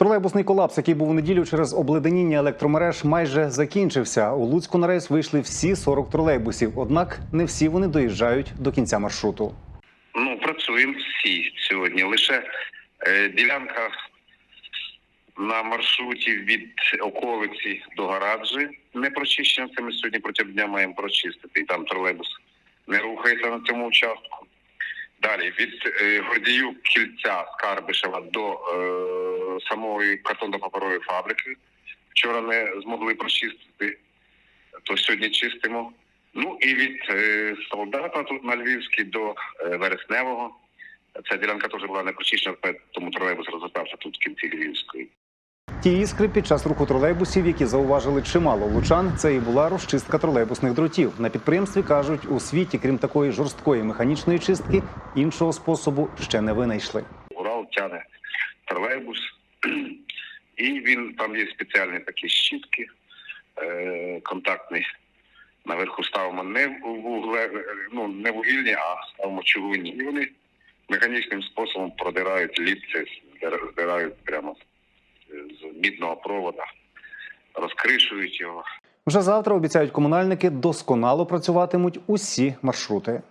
Тролейбусний колапс, який був у неділю через обледеніння електромереж, майже закінчився. У Луцьку на рейс вийшли всі 40 тролейбусів. Однак не всі вони доїжджають до кінця маршруту. Ну, працюємо всі сьогодні. Лише е, ділянка на маршруті від околиці до гараджі не прочищена. Це ми сьогодні протягом дня маємо прочистити. І там тролейбус не рухається на цьому участку. Далі від е, Гордіїв кільця Скарбишева до е, самої картонно-паперової фабрики. Вчора не змогли прочистити, то сьогодні чистимо. Ну і від е, солдата тут на Львівській до е, Вересневого. Ця ділянка теж була не прочищена, тому тролейбус розвертався тут в кінці Львівської. Ті іскри під час руху тролейбусів, які зауважили чимало лучан, це і була розчистка тролейбусних дротів. На підприємстві кажуть, у світі, крім такої жорсткої механічної чистки, іншого способу ще не винайшли. Урал тяне тролейбус, і він там є спеціальні такі щітки, е, контактний. Наверху ставимо не вугле, е, ну не вугільні, а ставимо чугунні. І вони механічним способом продирають здира- здирають прямо з мідного провода, розкришують його. Вже завтра обіцяють комунальники досконало працюватимуть усі маршрути.